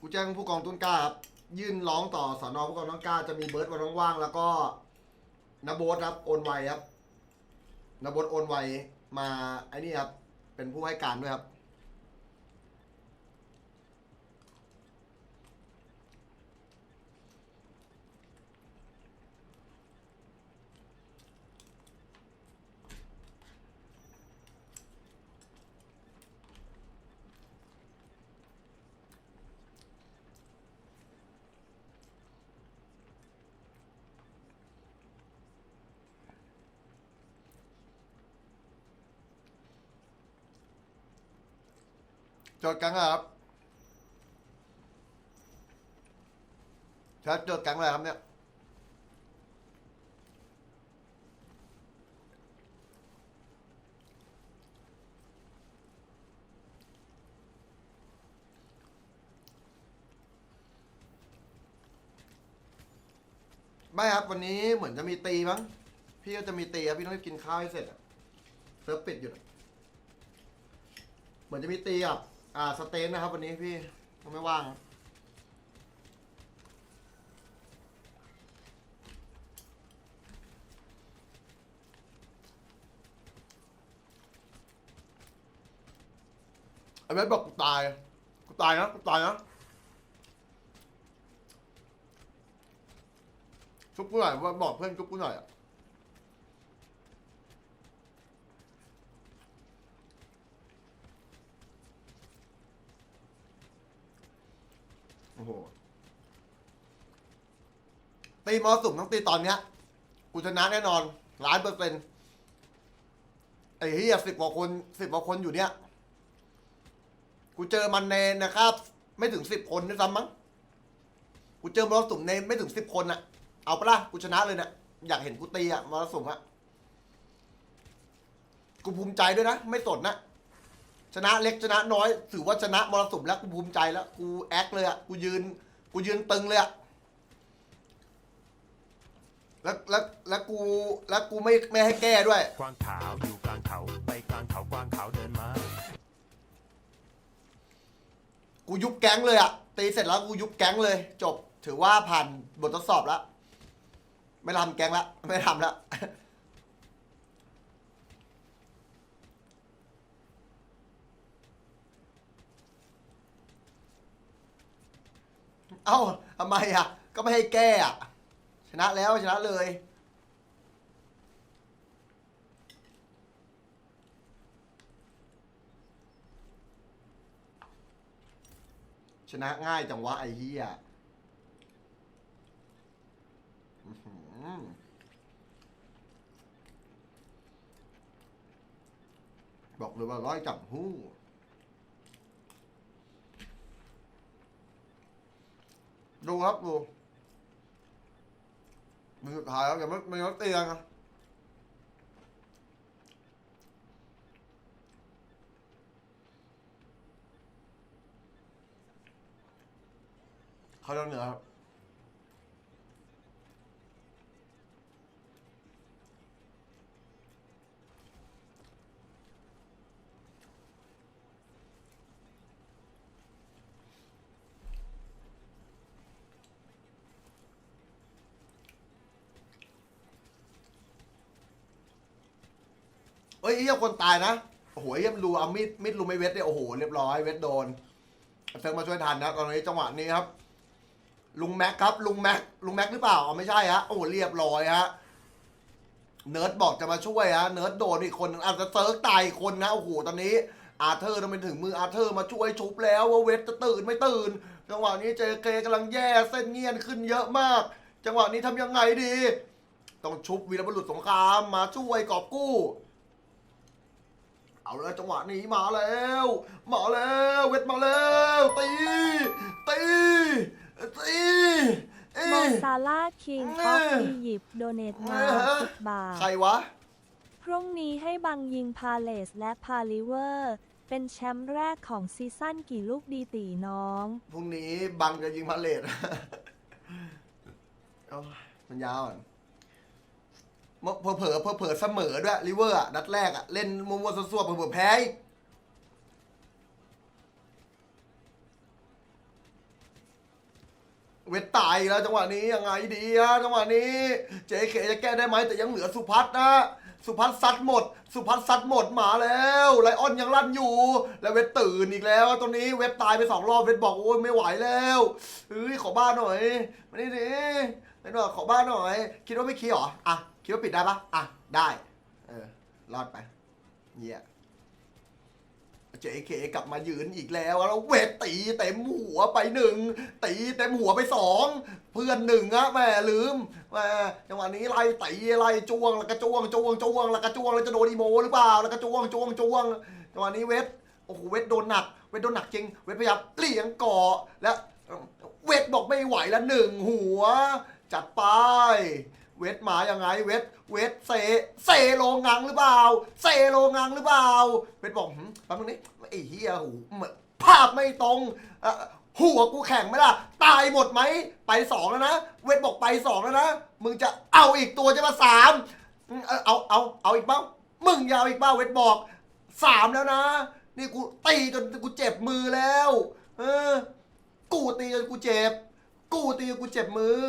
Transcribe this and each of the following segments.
กูแจ้งผู้กองต้นกล้าครับยื่นร้องต่อสอนอผู้กองต้นกล้าจะมีเบิร์ดวันว่างๆแล้วก็นโบสครับโอนไวครับนโบสโอนไวมาไอ้นี่ครับเป็นผู้ให้การด้วยครับ จดกังครับครับจดกังอะไรครับเนี่ยไม่ครับ วันนี้เหมือนจะมีตีมั้ง พี่ก็จะมีตีครับพี่ต้องรีบกินข้าวให้เสร็จอะเซิร์ฟปิดอยู่ เหมือนจะมีตีอะ อ่าสเตนนะครับวันนี้พี่ยังไม่ว่าง ไอ้เบสบอกกูตาย กูตายนะ กูตายนะชุบกูหน่อยว่าบอกเพื่อนชุบกูหน่อยอะ โอ้โห ตีมอสุ่มต้องตีตอนเนี้ย กูชนะแน่นอนล้านเปอร์เซ็นต์ไอ้เฮียสิบกว่าคนสิบกว่าคนอยู่เนี้ยกูเจอมันในนะครับ ไม่ถึงสิบคนด้วยซ้ำมั้ง กูเจอมอสุ่มในไม่ถึงสิบคนอะเอาปะล่ะกูชนะเลยเนะี่ยอยากเห็นกูตีอะมอสุ่มอะกูภูมิใจด้วยนะ ไม่สนนะ ชนะเล็กชนะน้อยถือว่าชนะมรสุมแล้วกูภูมิใจแล้วกูแอคเลยอะกูยืนกูยืนตึงเลยอะแล้วแล้วแล้วกูแล้วกูไม่ไม่ให้แก้ด้วย กวางขาวอยู่กลางเขาไปกลางเขากวางขาวเดินมา กูยุบแก๊งเลยอะตีเสร็จแล้วกูยุบแก๊งเลย จบ ถือว่าผ่านบททดสอบแล้ว ไม่ทำแก๊งละไม่ทำล้ว เอ้าทำไมอะ ก็ไม่ให้แก้อะ ชนะแล้วชนะเลย ชนะง่ายจังวะไอ้เหี้ยบอกเลยว่าร้อยจับหู้ ดูครับดูมันสุดท้ายแล้วอยังไม่ไม่ยกเตียงอะเขาเรื่องเหนือครับเอ้ยไอ้เหี้ยคนตายนะ โอ้โหไอ้เหี้ยมันรูเอามีดมีดรูไม่เวทเนี่ยโอ้โหเรียบร้อยเวทโดนเฟิงมาช่วยทันนะตอนนี้จังหวะนี้ครับ ลุงแม็กครับ ลุงแม็กลุงแม็กหรือเปล่าอ๋อไม่ใช่ฮะโอ้โหเรียบร้อยฮะเนิร์ดบอกจะมาช่วยฮะเนิร์ดโดนอีกคนหนึ่งอาจจะเซิร์กตายอีกคนนะโอ้โหตอนนี้อาเธอร์ต้องเป็นถึงมืออาเธอร์มาช่วยชุบแล้วว่าเวทจะตื่นไม่ตื่น จังหวะนี้เจเกกำลังแย่เส้นเงียนขึ้นเยอะมาก จังหวะนี้ทำยังไงดี ต้องชุบวีรบุรุษสงครามมาช่วยกอบกู้ เอาเลยจังหวะนี้มาแล้ว มาแล้วเวทมาแล้วตีตีตีเอ้โมยซาลาคิงเอออฟออียิปต์โดเนตมาเออสิบบาทใครวะ พรุ่งนี้ให้บังยิงพาเลสและพาลิเวอร์ เป็นแชมป์แรกของซีซั่นกี่ลูกดีตีน้อง พรุ่งนี้บังจะยิงพาเลทโอ้ยมันยาวอะ เผลอเผลอเผลอเผลอเสมอด้วยลิเวอร์อะนัดแรกอะเล่นมัวๆซัวๆเผลอแพ้เวทตายแล้วจังหวะนี้ยังไงดีอะจังหวะนี้เจ๊เคจะแก้ได้ไหมแต่ยังเหลือสุพัฒนะสุพัฒซัดหมด สุพัฒซัดหมดหมาแล้วไลออนยังลั่นอยู่ แล้วเวทตื่นอีกแล้วตรงนี้เวทตายไปสองรอบเวทบอกโอ้ยไม่ไหวแล้วเฮ้ยขอบ้านหน่อยมานี่ดิ เวทบอกขอบ้านหน่อย คิดว่าไม่คีย์เหรอ อะ คิดว่าปิดได้ปะอะ ได้ เออ รอดไปเยี่ยเจเคกลับมายืนอีกแล้ว แล้วเวทตีเต็มหัวไปหนึ่งตีเต็มหัวไปสองเพื่อนหนึ่งอะแม่ลืมแม่จังหวะนี้ไล่ตีไล่จ้วงแล้วก็จ้วงจ้วงจ้วงแล้วก็จ้วงแล้วจะโดนอีโมหรือเปล่าแล้วก็จ้วงจ้วงจ้วงจังหวะนี้เวทโอ้โหเวทโดนหนักเวทโดนหนักจริง เวทพยายามเลี่ยงเกาะและเวทบอกไม่ไหวแล้วหนึ่งหัว จัดไป เวทหมายังไงเวทเวทเซเซโลงังหรือเปล่าเซโลงังหรือเปล่าเวทบอกหืมแป๊บนึงนี่ไอ้เฮียหูเหมือภาพไม่ตรงหัวกูแข็งไหมล่ะ ตายหมดไหมไปสองแล้วนะเวทบอกไปสองแล้วนะมึงจะเอาอีกตัวจะมาสามเออเอาเอาเอาอีกเป้ามึงอยาวอีกเป้าเวทบอกสามแล้วนะ นี่กูตีจนกูเจ็บมือแล้ว เออ กูตีจนกูเจ็บ กูตีจนกูเจ็บมือ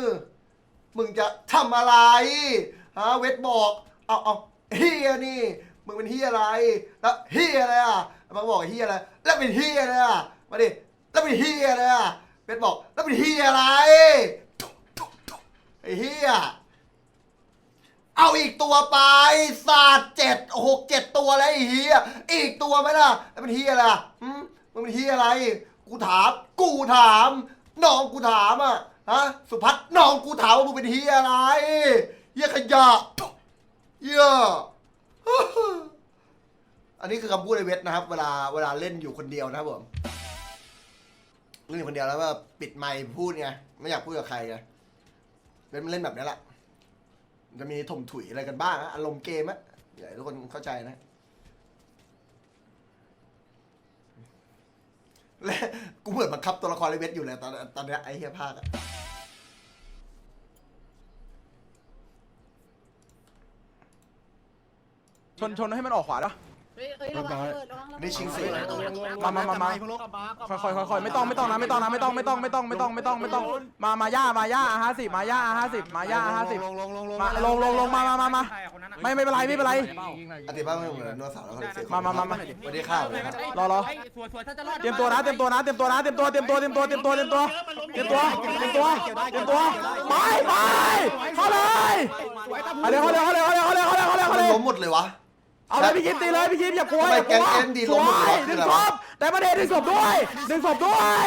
มึงจะทำอะไรฮะเวทบอกเอาเอาเฮียนี่ มึงเป็นเฮียอะไร แล้วเฮียอะไรอะมันบอกเฮียอะไร แล้วเป็นเฮียอะไรอะมาดิแล้วเป็นเฮียอะไรอะเวทบอก แล้วเป็นเฮียอะไรไอ้เฮียเอาอีกตัวไปศาสตร์เจ็ดหกเจ็ดตัวแล้วไอ้เฮียอีกตัวไหมล่ะแล้วเป็นเฮียอะไรอะหืมมึงเป็นเฮียอะไร กูถาม กูถาม น้องกูถามอะฮะสุพัฒน์น้องกูถามว่ามึงเป็นเฮียอะไรเฮียขยะเฮียอันนี้คือคำพูดในเวทนะครับ เวลาเวลาเล่นอยู่คนเดียวนะครับผมเล่นอยู่คนเดียวแล้วว่าปิดไมค์พูดไงไม่อยากพูดกับใครไงเล่นเล่นแบบนี้แหละจะมีถมถุยอะไรกันบ้างนะอารมณ์เกมอะอยากให้ทุกคนเข้าใจนะ และกูเหมือนบังคับตัวละครในเวทอยู่เลยตอนตอนเนี้ยไอ้เฮียภาคอะชนชนให้มันออกขวาแล้วเนาะ วังระเบิดระวังระเบิดนี่ชิงสีนะมามามามาค่อยค่อยค่อยค่อยไม่ต้องไม่ต้องนะไม่ต้องนะไม่ต้องไม่ต้องไม่ต้องไม่ต้องไม่ต้องไม่ต้อง มามาย่ามาย่าห้าสิบมาย่าห้าสิบมาย่าห้าสิบมาลงลงลงมามามามาไม่ไม่เป็นไรไม่เป็นไรอธิบายไม่เหมือนนวดสาวแล้วเขาเสียมามามามาสวัสดีข้าวเลยครับรอรอสวยสวยถ้าจะรอดเตรียมตัวนะเตรียมตัวนะเตรียมตัวนะเตรียมตัวเตรียมตัวเตรียมตัวเตรียมตัวเตรียมตัวเตรียมตัวเตรียมตัวเตรียมตัวไปไปเข้าเลยเอาเลยเข้าเลยเข้าเลยเข้าเลยเข้าเลยเข้าเลยเข้าเลยเข้ามันเลยล้มหมดเลยวะ เอาเลยพี่คิดตีเลยพี่คิดอย่ากลัวทำไมอย่ากลัวแก๊ง ND ล้มหมดเลยวะหนึ่งศพแต่ประเด็นหนึ่งศพด้วยหนึ่งศพด้วย